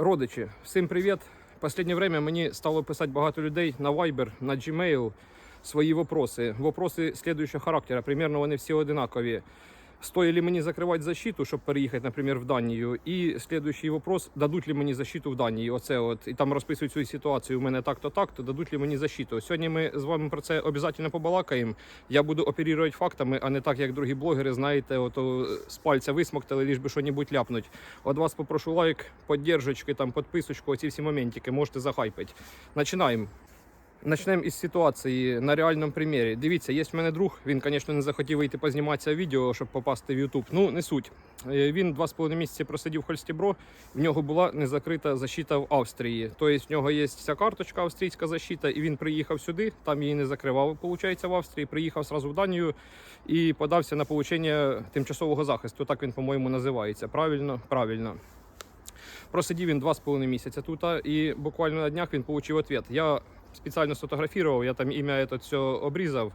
Родичі, всім привіт! Последнє время мені стало писати багато людей на Viber, на Gmail свої вопроси. Вопроси слідуючого характеру. Примерно вони всі одинакові. Стоит ли мені закривати защиту, щоб переїхати, наприклад, в Данію? І слідуючий вопрос: дадуть ли мені защиту в Данії? Оце от і там розписують цю ситуацію. У мене так-то так, то дадуть ли мені защиту? Сьогодні ми з вами про це обов'язково побалакаємо. Я буду оперувати фактами, а не так, як другі блогери, знаєте, ото з пальця висмоктали, ліж би що-небудь ляпнуть. От вас попрошу лайк, поддержочки, там, підписочку, оці всі моментики можете захайпити. Починаємо. Начнемо із ситуації на реальному примірі. Дивіться, є в мене друг. Він, звісно, не захотів вийти позніматися відео, щоб попасти в YouTube. Ну, не суть. Е, Він два з половиною місяці просидів в Хольстібро. В нього була незакрита защита в Австрії. Тобто в нього є вся карточка австрійська защита, і він приїхав сюди, там її не закривав, виходить, в Австрії. Приїхав сразу в Данію і подався на получення тимчасового захисту. Так він, по-моєму, називається. Правильно, правильно. Просидів він два з половиною місяця тут, і буквально на днях він отримав відповідь. Я спеціально сфотографував, я там ім'я все обрізав.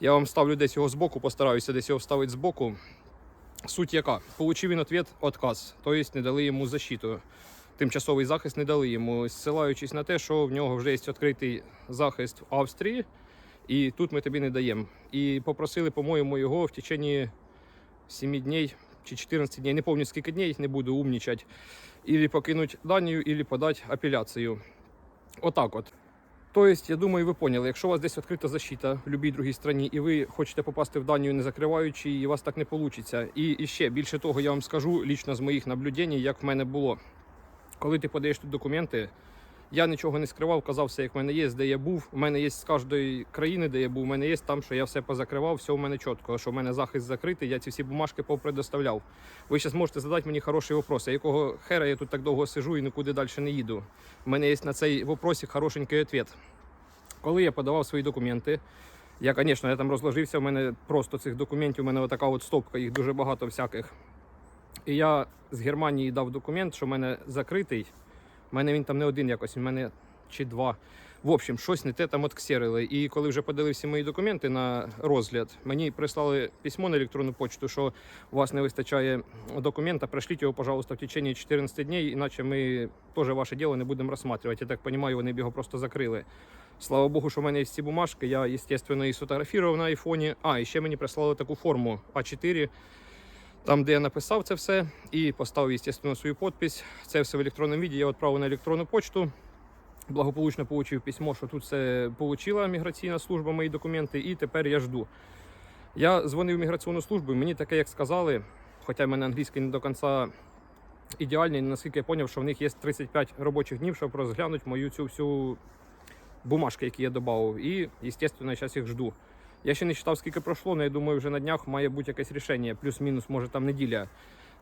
Я вам ставлю десь його збоку, постараюся десь його вставити збоку. Суть яка? Получив він відповідь отказ, тобто не дали йому защиту. Тимчасовий захист не дали йому, зсилаючись на те, що в нього вже є відкритий захист в Австрії, і тут ми тобі не даємо. І попросили, по-моєму, його в течение 7 днів чи 14 днів, не пам'ятаю скільки днів, не буду умнічати, ілі покинуть Данію, ілі подати апеляцію. Отак от. Тобто, я думаю, ви поняли, якщо у вас десь відкрита защита в будь-якій другій країні, і ви хочете попасти в Данію не закриваючи, і у вас так не вийде. І, і ще більше того, я вам скажу лічно з моїх наблюдень, як в мене було. Коли ти подаєш тут документи, я нічого не скривав, казав все, як в мене є, де я був. У мене є з кожної країни, де я був, у мене є там, що я все позакривав, все у мене чітко, що в мене захист закритий, я ці всі бумажки попредоставляв. Ви зараз можете задати мені хороший вопрос, якого хера я тут так довго сижу і нікуди далі не їду. У мене є на цей вопросик хорошенький відповідь. Коли я подавав свої документи, я, звісно, я там розложився, у мене просто цих документів, у мене отака от стопка, їх дуже багато всяких. І я з Германії дав документ, що в мене закритий. У мене він там не один якось, у мене чи два. В общем, щось не те там отксерили. І коли вже подали всі мої документи на розгляд, мені прислали письмо на електронну почту, що у вас не вистачає документа, пришліть його, пожалуйста, в течение 14 днів, іначе ми теж ваше діло не будемо розглядати. Я так розумію, вони б його просто закрили. Слава Богу, що в мене є ці бумажки. Я, звісно, її сфотографував на айфоні. А, і ще мені прислали таку форму А4, там, де я написав це все, і поставив, звісно, свою підпись. Це все в електронному віді. Я відправив на електронну почту. Благополучно отримав письмо, що тут все отримала міграційна служба, мої документи, і тепер я жду. Я дзвонив в міграційну службу, і мені таке, як сказали, хоча в мене англійський не до кінця ідеальний, наскільки я зрозумів, що в них є 35 робочих днів, щоб розглянути мою цю всю бумажки, які я додав. І, звісно, я зараз їх жду. Я ще не читав, скільки пройшло, але я думаю, вже на днях має бути якесь рішення, плюс-мінус, може там неділя.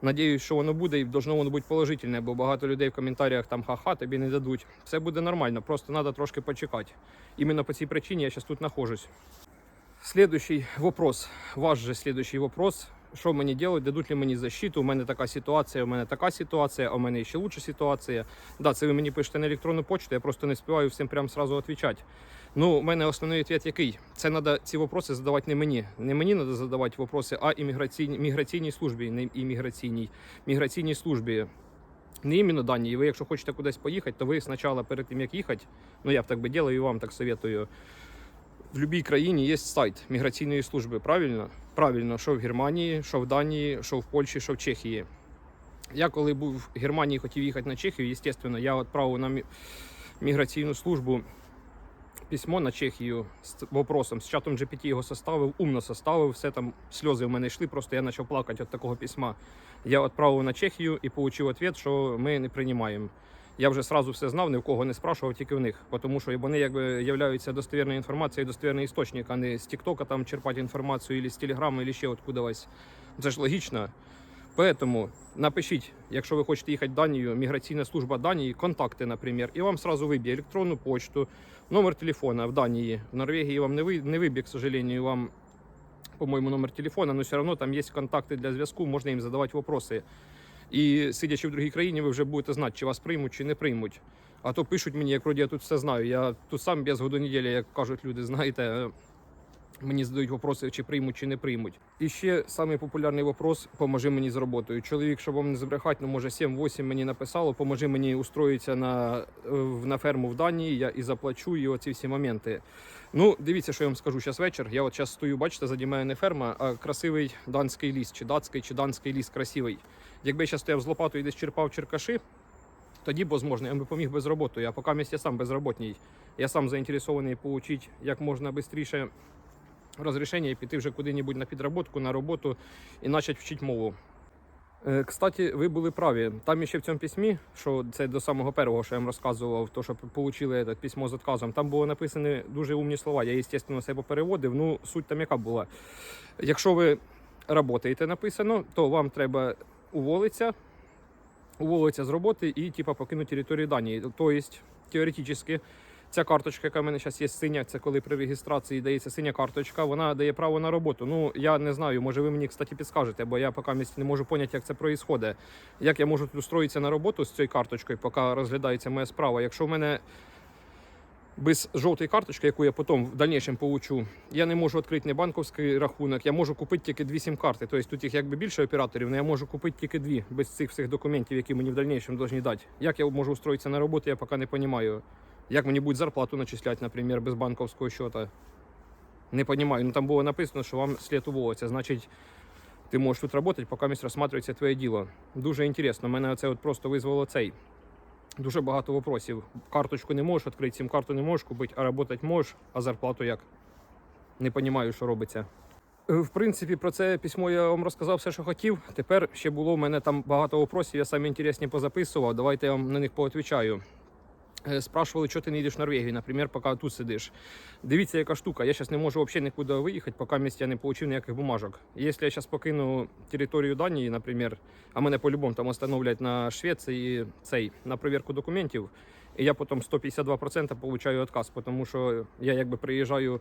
Надіюсь, що воно буде і должно воно бути положительне, бо багато людей в коментарях там ха-ха, тобі не дадуть. Все буде нормально, просто треба трошки почекати. Іменно по цій причині я зараз тут знаходжусь. Следующий вопрос, ваш же следующий вопрос. Що мені делать, дадуть ли мені защиту? У мене така ситуація, у мене така ситуація, а у мене ще лучша ситуація. Да, це ви мені пишете на електронну почту, я просто не співаю всім прям сразу відповідати. Ну, у мене основний відповідь який? Це треба ці вопроси задавати не мені. Не мені треба задавати вопроси, а імміграційній міграційній службі, не імміграційній, міграційній службі. Не іменно Данії. Ви, якщо хочете кудись поїхати, то ви спочатку перед тим як їхати, ну я б так би делаю і вам так советую. В будь-якій країні є сайт міграційної служби. Правильно? Правильно, що в Германії, що в Данії, що в Польщі, що в Чехії. Я коли був в Германії, хотів їхати на Чехію, звісно, я відправив на міграційну службу письмо на Чехію з вопросом. З чатом GPT його составив, умно составив, все там сльози в мене йшли, просто я почав плакати від такого письма. Я відправив на Чехію і отримав відповідь, що ми не приймаємо. Я вже сразу все знав, ні в кого не спрашував, тільки в них. Тому що вони якби являються достовірною інформацією, достовірний істочник, а не з Тіктока там черпати інформацію, або з Телеграму, або ще откудись. Це ж логічно. Поэтому напишіть, якщо ви хочете їхати в Данію, міграційна служба Данії, контакти, наприклад, і вам сразу виб'є електронну почту, номер телефона в Данії. В Норвегії вам не ви- не виб'є, к сожалению, вам, по-моєму, номер телефона, але все одно там є контакти для зв'язку, можна їм задавати вопроси. І сидячи в другій країні, ви вже будете знати, чи вас приймуть, чи не приймуть. А то пишуть мені, як вроді я тут все знаю. Я тут сам без году неділі, як кажуть люди, знаєте. Мені задають вопроси, чи приймуть, чи не приймуть. І ще самий популярний вопрос: поможи мені з роботою. Чоловік, щоб вам не збрехати, ну може 7-8 мені написало, поможи мені устроїтися на, е, на ферму в Данії, я і заплачу, і оці всі моменти. Ну, дивіться, що я вам скажу. Зараз вечір. Я от зараз стою, бачите, заді мене не ферма, а красивий данський ліс, чи датський, чи данський ліс красивий. Якби я зараз стояв з лопатою і десь черпав черкаши, тоді возможно, я б поміг без роботи. Я поки я сам безробітний. Я сам заінтересований отримати як можна швидше розрішення і піти вже куди-небудь на підроботку, на роботу і почати вчити мову. Е, Кстати, ви були праві. Там ще в цьому письмі, що це до самого першого, що я вам розказував, то що отримали це письмо з відказом, там було написані дуже умні слова. Я, звісно, себе переводив. Ну, суть там яка була. Якщо ви працюєте написано, то вам треба уволитися, уволитися з роботи і типа покинути територію Данії. Тобто, теоретично, Ця карточка, яка в мене зараз є синя, це коли при реєстрації дається синя карточка, вона дає право на роботу. Ну я не знаю, може ви мені кстати підскажете, бо я поки не можу поняти, як це відбувається. Як я можу тут устроїтися на роботу з цією карточкою, поки розглядається моя справа. Якщо в мене без жовтої карточки, яку я потім в дальнішому получу, я не можу відкрити не банківський рахунок, я можу купити тільки дві сім-карти. Тобто тут їх якби більше операторів, але я можу купити тільки дві без цих всіх документів, які мені в дальнішому повинні дати. Як я можу устроїтися на роботу, я поки не розумію. Як мені будуть зарплату начислять, наприклад, без банковського счета? Не розумію. Ну там було написано, що вам слід уволитися. Значить, ти можеш тут працювати, поки місць розсматривається твоє діло. Дуже інтересно. Мене це от просто визвало цей. Дуже багато вопросів. Карточку не можеш відкрити, сім карту не можеш купити, а працювати можеш, а зарплату як? Не розумію, що робиться. Е, В принципі, про це письмо я вам розказав все, що хотів. Тепер ще було в мене там багато вопросів, я самі інтересні позаписував. Давайте я вам на них поотвічаю. Е, Спрашивали, що ти не їдеш в Норвегію, наприклад, поки тут сидиш. Дивіться, яка штука. Я зараз не можу взагалі нікуди виїхати, поки місць я не отримав ніяких бумажок. Якщо я зараз покину територію Данії, наприклад, а мене по-любому там остановлять на Швеції цей на перевірку документів, і я потім 152% получаю відказ, тому що я якби приїжджаю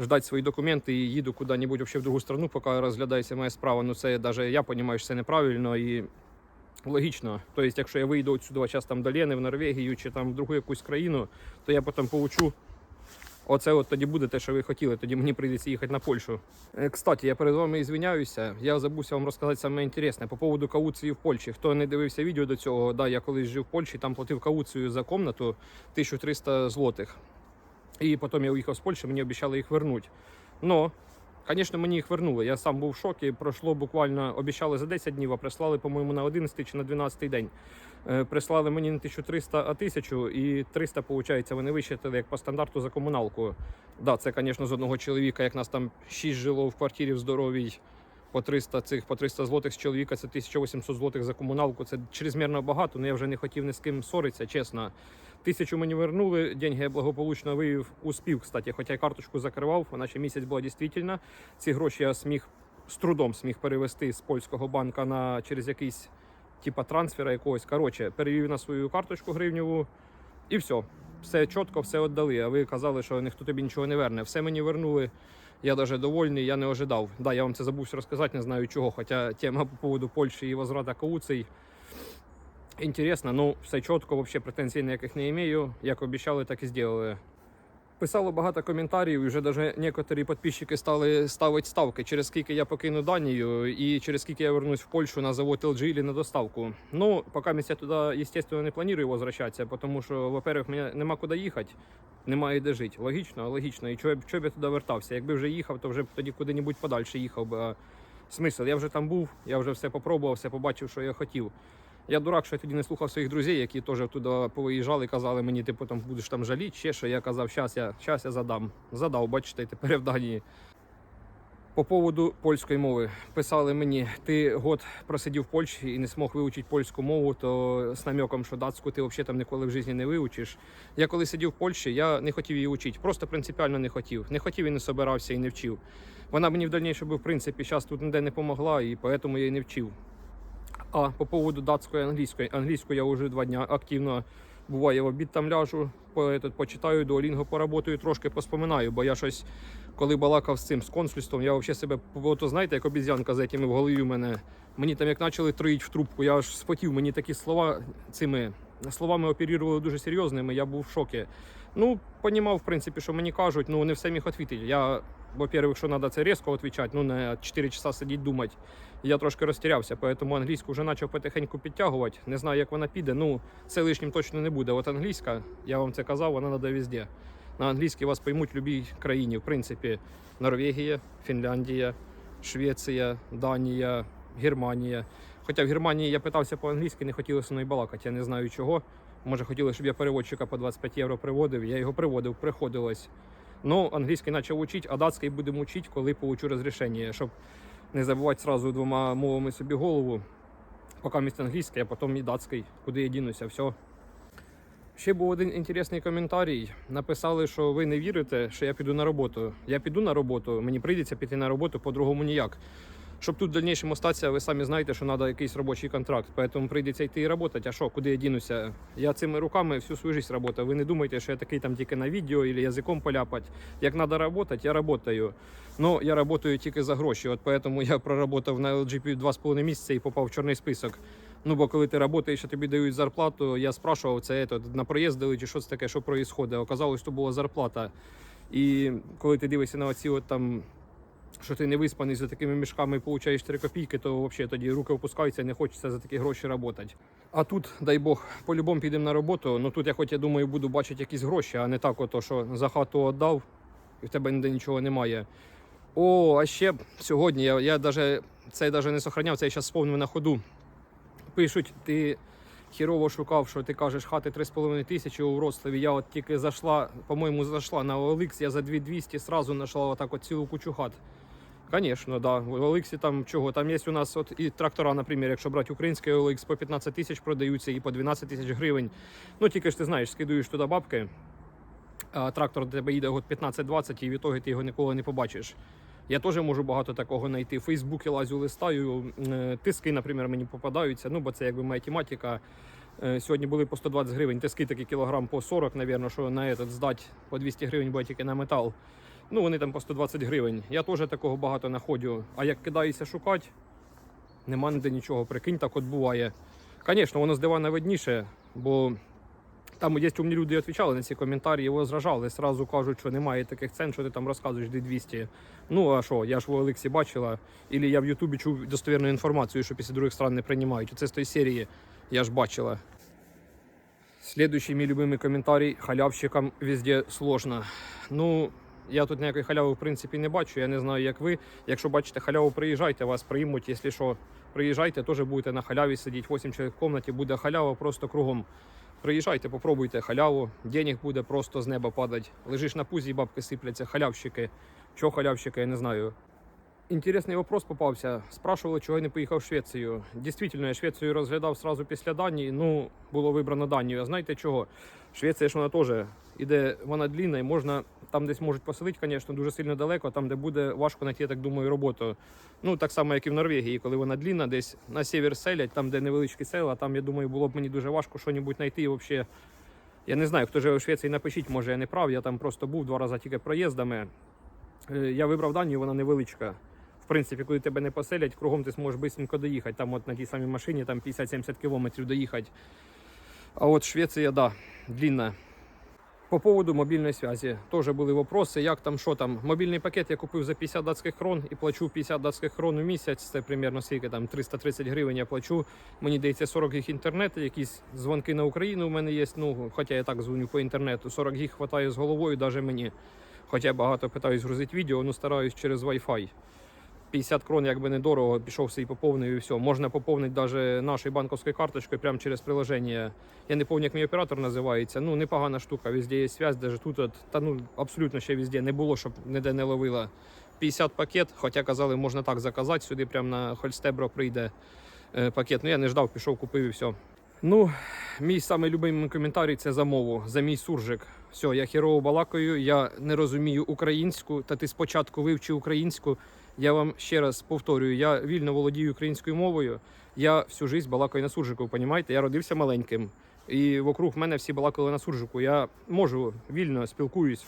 ждать свої документи і їду куди-небудь в другу страну, поки розглядається моя справа. Ну це навіть я розумію, що це неправильно і логічно. Тобто, якщо я вийду отсюди зараз там до Лени, в Норвегію чи там в другу якусь країну, то я потім получу. Оце от тоді буде те, що ви хотіли, тоді мені прийдеться їхати на Польщу. Е, Кстати, я перед вами ізвиняюся. Я забувся вам розказати саме інтересне по поводу кауції в Польщі. Хто не дивився відео до цього, да, я колись жив в Польщі, там платив кауцію за комнату 1300 злотих. І потім я уїхав з Польщі, мені обіцяли їх вернути. Но, звісно, мені їх вернули. Я сам був в шокі. Пройшло буквально обіцяли за 10 днів, а прислали, по-моєму, на 11 чи на 12 день. Е, Прислали мені не 1300, а 1000, і 300, виходить, вони вищитили як по стандарту за комуналку. Да, це, звісно, з одного чоловіка, як нас там 6 жило в квартирі в здоровій. По 300 цих по 300 злотих з чоловіка це 1800 злотих за комуналку. Це чрезмірно багато, але я вже не хотів ні з ким ссоритися, чесно. Тисячу мені вернули, деньги я благополучно вивів, успів, кстати, хоча й карточку закривав, вона ще місяць була дійсно. Ці гроші я зміг з трудом зміг перевести з польського банка на через якийсь типа трансфера якогось. Коротше, перевів на свою карточку гривневу і все. Все чітко, все віддали. А ви казали, що ніхто тобі нічого не верне. Все мені вернули. Я даже довольний, я не ожидав. Да, я вам це забувся розказати, не знаю чого. Хоча тема по поводу Польщі і возврата кауцій Інтересно, ну все чітко, вообще претензій ніяких не маю. Як обіцяли, так і зробили. Писало багато коментарів, і вже навіть некоторі підписчики стали ставити ставки, через скільки я покину Данію і через скільки я вернусь в Польщу на завод LG или на доставку. Ну, поки я туди, естественно, не планую возвращатися, тому що, во-первых, мені нема куди їхати, немає де жити. Логічно, логічно. І чого б я туди вертався? Якби вже їхав, то вже б тоді куди-небудь подальше їхав би. Смисл, я вже там був, я вже все попробував, все побачив, що я хотів. Я дурак, що я тоді не слухав своїх друзів, які теж туди повиїжджали, казали мені, типу, там будеш там жаліти, ще що я казав, щас я, щас я задам. Задав, бачите, тепер в Данії. По поводу польської мови писали мені, ти год просидів в Польщі і не змог вивчити польську мову, то з намеком, що датську ти взагалі там ніколи в житті не вивчиш. Я коли сидів в Польщі, я не хотів її вчити, просто принципіально не хотів. Не хотів і не собирався і не вчив. Вона мені в дальнішому, в принципі, зараз тут ніде не допомогла, і тому я її не вчив. А по поводу датської англійської. Англійську я вже два дня активно буває в обід там ляжу, по, этот, почитаю, дуолінго поработаю, трошки поспоминаю, бо я щось, коли балакав з цим, з консульством, я взагалі себе, то знаєте, як обіз'янка з якими в голові в мене. Мені там як почали троїть в трубку, я аж спотів, мені такі слова цими словами оперували дуже серйозними, я був в шокі. Ну, понімав, в принципі, що мені кажуть, ну не все міг відповідати. Я во-первых, що треба це різко відповідати, ну не 4 часа сидіти думати. Я трошки розтірявся, поэтому англійську вже почав потихеньку підтягувати. Не знаю, як вона піде. Ну, це лишнім точно не буде. От англійська, я вам це казав, вона треба везде. На англійській вас поймуть в будь-якій країні. В принципі, Норвегія, Фінляндія, Швеція, Данія, Германія. Хоча в Германії я питався по-англійськи, не хотіли зі мною балакати. Я не знаю чого. Може, хотіли, щоб я переводчика по 25 євро приводив. Я його приводив, приходилось. Ну, англійський почав учити, а датський будемо вчити, коли получу розрішення, щоб не забувати сразу двома мовами собі голову. Поки місць англійський, а потім і датський, куди я дінуся, все. Ще був один інтересний коментарій. Написали, що ви не вірите, що я піду на роботу. Я піду на роботу, мені прийдеться піти на роботу по-другому ніяк. Щоб тут в дальнішому статися, ви самі знаєте, що треба якийсь робочий контракт. Поэтому прийдеться йти і працювати. А що, куди я дінуся? Я цими руками всю свою життя працюю. Ви не думайте, що я такий там тільки на відео або язиком поляпати. Як треба працювати, я працюю. Ну, я працюю тільки за гроші. От поэтому я проработав на LGP 2,5 місяці і попав в чорний список. Ну, бо коли ти працюєш, а тобі дають зарплату, я спрашував, це ето, на проїзд дали, чи що це таке, що відбувається. Оказалось, що була зарплата. І коли ти дивишся на оці от там що ти не виспаний за такими мішками і получаєш 3 копійки, то взагалі тоді руки опускаються і не хочеться за такі гроші працювати. А тут, дай Бог, по-любому підемо на роботу. Ну тут я хоч я думаю, буду бачити якісь гроші, а не так, ото, що за хату віддав, і в тебе ніде нічого немає. О, а ще сьогодні я, я даже, це навіть не сохраняв, це я зараз сповнив на ходу. Пишуть, ти хірово шукав, що ти кажеш, хати 3,5 тисячі у Вроцлаві. Я от тільки зайшла, по-моєму, зайшла на OLX, я за 2200 сразу знайшла отак от цілу кучу хат. Конечно, да. В OLX там чого? Там є у нас от і трактора, наприклад, якщо брати український OLX, по 15 тисяч продаються і по 12 тисяч гривень. Ну тільки ж ти знаєш, скидуєш туди бабки, а трактор до тебе їде год 15-20 і в ітогі ти його ніколи не побачиш. Я теж можу багато такого знайти. В Фейсбуці лазю листаю, е, тиски, наприклад, мені попадаються. Ну, бо це якби математика. Е, Сьогодні були по 120 гривень, тиски такі кілограм по 40, напевно, що на этот здати по 200 гривень буде тільки на метал. Ну, вони там по 120 гривень. Я теж такого багато знаходжу. А як кидаюся шукати, нема ніде нічого. Прикинь, так от буває. Звісно, воно з дивана видніше, бо там є умні люди відповідали на ці коментарі, його зражали. Сразу кажуть, що немає таких цен, що ти там розказуєш де 200. Ну а що, я ж в Олексі бачила, або я в Ютубі чув достовірну інформацію, що після других стран не приймають. Оце з тої серії я ж бачила. Следующий мій любимий коментарій халявщикам везде сложно. Ну, я тут ніякої халяви в принципі не бачу. Я не знаю, як ви. Якщо бачите халяву, приїжджайте, вас приймуть. Якщо що, приїжджайте, теж будете на халяві сидіти. 8 чоловік в кімнаті, буде халява просто кругом. Приїжджайте, попробуйте халяву, денег буде просто з неба падати. Лежиш на пузі, бабки сипляться, халявщики. Чого халявщики, я не знаю. Інтересний вопрос попався. Спрашували, чого я не поїхав в Швецію. Дійсно, я Швецію розглядав сразу після Данії. Ну, було вибрано Данію. А знаєте чого? Швеція ж вона теж іде, вона длінна і можна там десь можуть поселити, звісно, дуже сильно далеко, там, де буде важко знайти, я так думаю, роботу. Ну, так само, як і в Норвегії, коли вона длінна, десь на север селять, там, де невеличкі села, там, я думаю, було б мені дуже важко щось знайти. І взагалі, я не знаю, хто живе в Швеції, напишіть, може я не прав. Я там просто був два рази тільки проїздами. Е, Я вибрав Данію, вона невеличка. В принципі, коли тебе не поселять, кругом ти зможеш швидко доїхати. Там от на тій самій машині там 50-70 кілометрів доїхати. А от Швеція, да, длинна. По поводу мобільної зв'язі теж були вопроси, як там, що там. Мобільний пакет я купив за 50 датських крон і плачу 50 датських крон у місяць. Це примерно скільки там 330 гривень я плачу. Мені дається 40 гіг інтернету, якісь дзвонки на Україну у мене є. Ну, хоча я так дзвоню по інтернету. 40 гіг хватає з головою, навіть мені. Хоча я багато питаюсь грузити відео, ну стараюсь через Wi-Fi. 50 крон, якби недорого, пішов свій поповнив і все. Можна поповнити навіть нашою банківською карточкою прямо через приложення. Я не пам'ятаю, як мій оператор називається. Ну, непогана штука, везде є зв'язь, навіть тут, от, та ну абсолютно ще везде не було, щоб ніде не ловила. 50 пакет, хоча казали, можна так заказати, сюди прямо на Хольстебро прийде е, пакет. Ну я не ждав, пішов, купив і все. Ну, мій самий любимий коментарій це за мову, за мій суржик. Все, я херово балакаю, я не розумію українську, та ти спочатку вивчи українську. Я вам ще раз повторюю, я вільно володію українською мовою. Я всю життя балакаю на суржику, понімаєте? Я родився маленьким. І вокруг мене всі балакали на суржику. Я можу вільно спілкуюсь.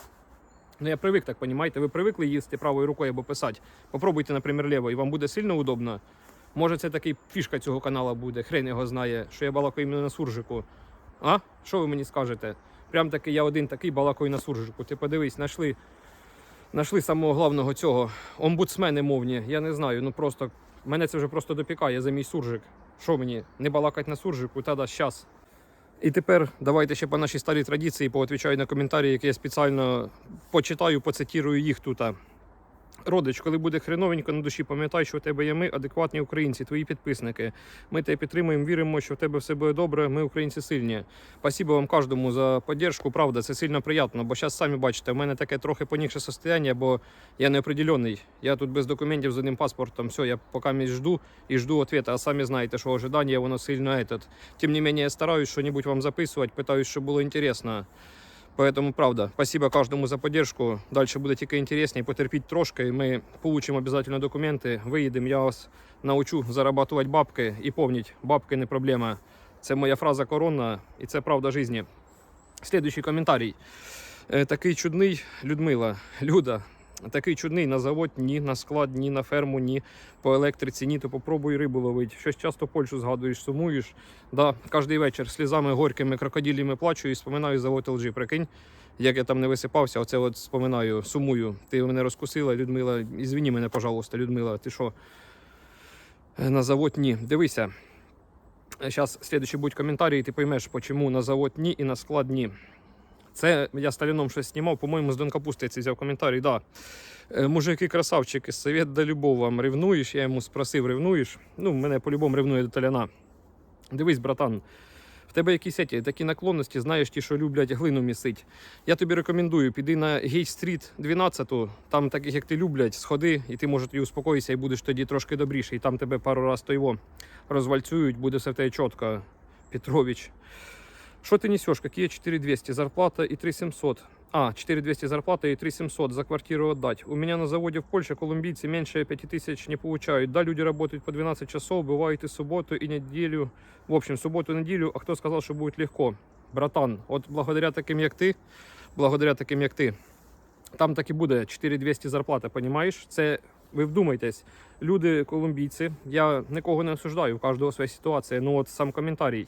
Ну, я привик так, понімаєте? Ви привикли їсти правою рукою або писати. Попробуйте, наприклад, лівою, і вам буде сильно удобно. Може, це такий фішка цього каналу буде, хрен його знає, що я балакаю іменно на суржику. А? Що ви мені скажете? Прям таки я один такий балакаю на суржику. Ти подивись, знайшли Нашли самого головного цього. Омбудсмени мовні. Я не знаю. Ну просто мене це вже просто допікає за мій суржик. Що мені? Не балакать на суржику, та да щас. І тепер давайте ще по нашій старій традиції поотвічаю на коментарі, які я спеціально почитаю, поцитірую їх тут. Родич, коли буде хреновенько на душі, пам'ятай, що у тебе є ми, адекватні українці, твої підписники. Ми тебе підтримуємо, віримо, що в тебе все буде добре. Ми українці сильні. Спасибо вам кожному за підтримку. Правда, це сильно приємно, бо зараз самі бачите, в мене таке трохи понігше состояння, бо я неопределений. Я тут без документів з одним паспортом. Все, я поки місць жду і жду ответа. А самі знаєте, що ожидання воно сильно этот. Тим не менее, я стараюсь що-нибудь вам записувати, питаюсь, щоб було інтересно. Поэтому, правда, спасибо каждому за поддержку. Дальше буде тільки интереснее. потерпіть трошки. і Ми получимо обов'язково документи, виїдемо, я вас научу зарабатувати бабки. І помніть, бабки не проблема. Це моя фраза коронна, і це правда житті. Слідуючий коментарій. Е, Такий чудний Людмила, Люда. Такий чудний на завод, ні, на склад, ні, на ферму, ні, по електриці, ні, то попробуй рибу ловити. Щось часто Польщу згадуєш, сумуєш. Да, кожний вечір слізами горькими крокодилями плачу і споминаю завод LG. Прикинь, як я там не висипався, оце от споминаю, сумую. Ти мене розкусила, Людмила. Ізвіні мене, пожалуйста, Людмила. Ти що? Е, На завод ні. Дивися. Зараз слідуючий будуть коментарі, і ти поймеш, чому на завод ні і на склад ні. Це я Сталіном щось знімав, по-моєму, з Дон Капусти це взяв коментарі. Да. Е, Мужики, красавчики, совет да любов вам ревнуєш. Я йому спросив, ревнуєш. Ну, мене по-любому ревнує до Таляна. Дивись, братан, в тебе якісь еті, такі наклонності, знаєш ті, що люблять глину місить. Я тобі рекомендую, піди на Гейт-стріт 12, там таких, як ти люблять, сходи, і ти може тоді успокоїшся і будеш тоді трошки добріший. Там тебе пару раз то його розвальцюють, буде все в тебе чітко, Петрович. Что ты несешь? Какие 4200? Зарплата и 3700. А, 4200 зарплата и 3700 за квартиру отдать. У меня на заводе в Польше колумбийцы меньше 5000 не получают. Да, люди работают по 12 часов, бывает и субботу, и неделю. В общем, субботу, неделю. А кто сказал, что будет легко? Братан, от благодаря таким, як ти, благодаря таким, як ти, там так і буде 4200 зарплата, понімаєш? Це ви вдумайтесь, люди колумбійці, я нікого не осуждаю, у кожного своя ситуація. Ну от сам коментарій.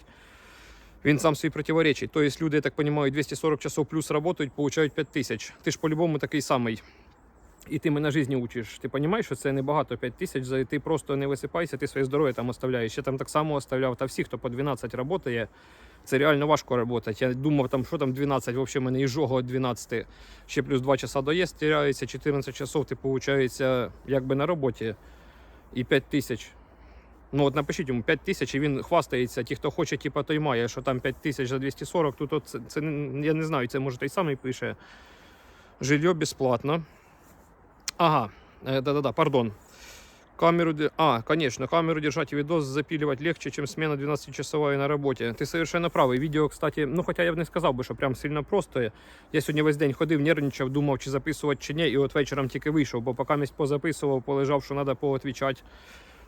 Він сам собі противоречить. Тобто люди, я так розумію, 240 часов плюс працюють, получають 5 тисяч. Ти ж по-любому такий самий. І ти мене житті учиш. Ти розумієш, що це небагато 5 тисяч, ти просто не висипайся, ти своє здоров'я там оставляєш. Я там так само оставляв. Та всі, хто по 12 працює, це реально важко працювати. Я думав, там, що там 12, взагалі мене і жого 12. Ще плюс 2 часа доїзд теряється, 14 часов ти, виходить, якби на роботі. І 5 тисяч. Ну от напишіть йому 5 тисяч, і він хвастається. Ті, хто хоче, типа, той має, що там 5 тисяч за 240, тут от, це, це не- я не знаю, це може той самий пише. Жилье безплатно. Ага, э, да-да-да, пардон. Камеру, де- а, конечно, камеру держать и видос запиливать легче, чем смена 12-часовая на работе. Ты совершенно правый. Видео, кстати, ну хоча я б не сказав би, що прям сильно просто. Я сьогодні весь день ходив, нервничав, думав, чи записувати, чи ні, і от вечором тільки вийшов, бо поки місць позаписував, полежав, що треба поотвічати.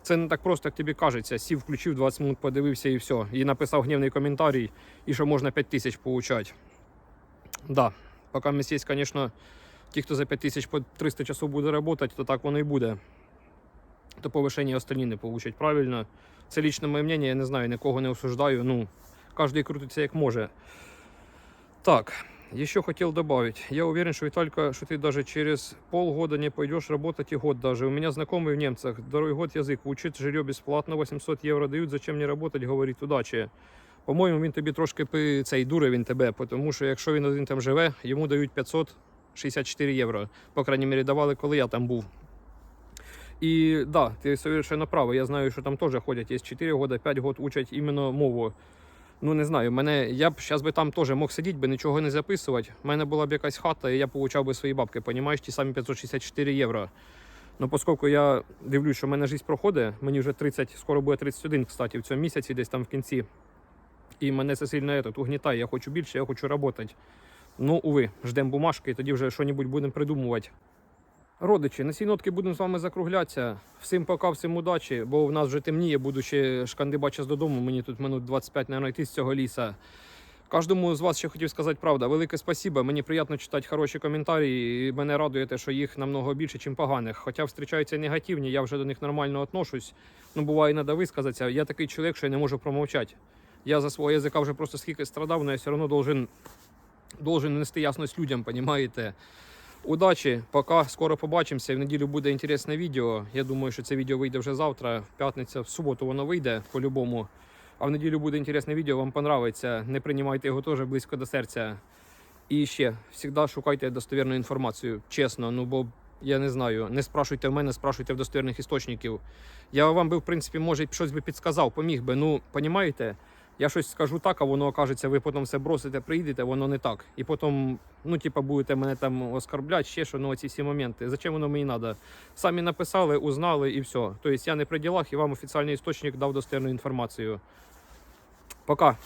Це не так просто, як тобі кажеться. Сів, включив 20 минут, подивився і все. І написав гнівний коментарій, і що можна 5 тисяч получати. Да, поки місць є, звісно, ті, хто за 5 тисяч по 300 часов буде працювати, то так воно і буде. То повишення остальні не получать правильно. Це лічне моє мнение, я не знаю, нікого не осуждаю. Ну, кожен крутиться як може. Так, еще хотел добавить. Я уверен, что Виталька, что ты даже через полгода не пойдешь работать и год даже. У меня знакомый в немцах, второй год язык учит, жилье бесплатно, 800 євро дають, зачем не работать, говорить, удачі. По-моєму, він тобі трошки пи- цей дуре він тебе, тому що якщо він один там живе, йому дають 564 євро. По крайній мірі давали, коли я там був. І да, ти совершенно правий. Я знаю, що там теж ходять, є 4 роки, 5 років учать іменно мову. Ну не знаю, мене я б зараз би там теж мог сидіти, би нічого не записувати. У мене була б якась хата, і я получав би свої бабки, понімаєш, ті самі 564 євро. Ну, оскільки я дивлюсь, що в мене життя проходить, мені вже 30, скоро буде 31, кстати, в цьому місяці, десь там в кінці. І мене це сильно этот, угнітає. Я хочу більше, я хочу працювати. Ну, уви, ждемо бумажки, і тоді вже щось будемо придумувати. Родичі, на цій нотки будемо з вами закруглятися. Всім пока, всім удачі, бо в нас вже темніє, буду ще шкандибача з додому. Мені тут минут 25, мабуть, йти з цього ліса. Кожному з вас ще хотів сказати правда. Велике спасибо. Мені приємно читати хороші коментарі, і мене радує те, що їх намного більше, ніж поганих. Хоча зустрічаються негативні, я вже до них нормально отношусь. Ну, буває, треба висказатися. Я такий чоловік, що я не можу промовчати. Я за свого язика вже просто скільки страдав, але я все одно должен, должен нести ясність людям, понімаєте? Удачі, пока, скоро побачимося. В неділю буде інтересне відео. Я думаю, що це відео вийде вже завтра. В п'ятницю, в суботу воно вийде по-любому. А в неділю буде інтересне відео, вам понравиться. Не приймайте його теж близько до серця. І ще завжди шукайте достовірну інформацію. Чесно, ну бо я не знаю. Не спрашуйте в мене, спрашуйте в достовірних істочників. Я вам би, в принципі, може, щось би підсказав, поміг би. Ну, понімаєте? Я щось скажу так, а воно окажеться, ви потім все бросите, приїдете, воно не так. І потім, ну, типа, будете мене там оскорбляти, ще що, ну, ці всі моменти. Зачем воно мені треба? Самі написали, узнали і все. Тобто я не при ділах і вам офіційний істочник дав достовірну інформацію. Пока.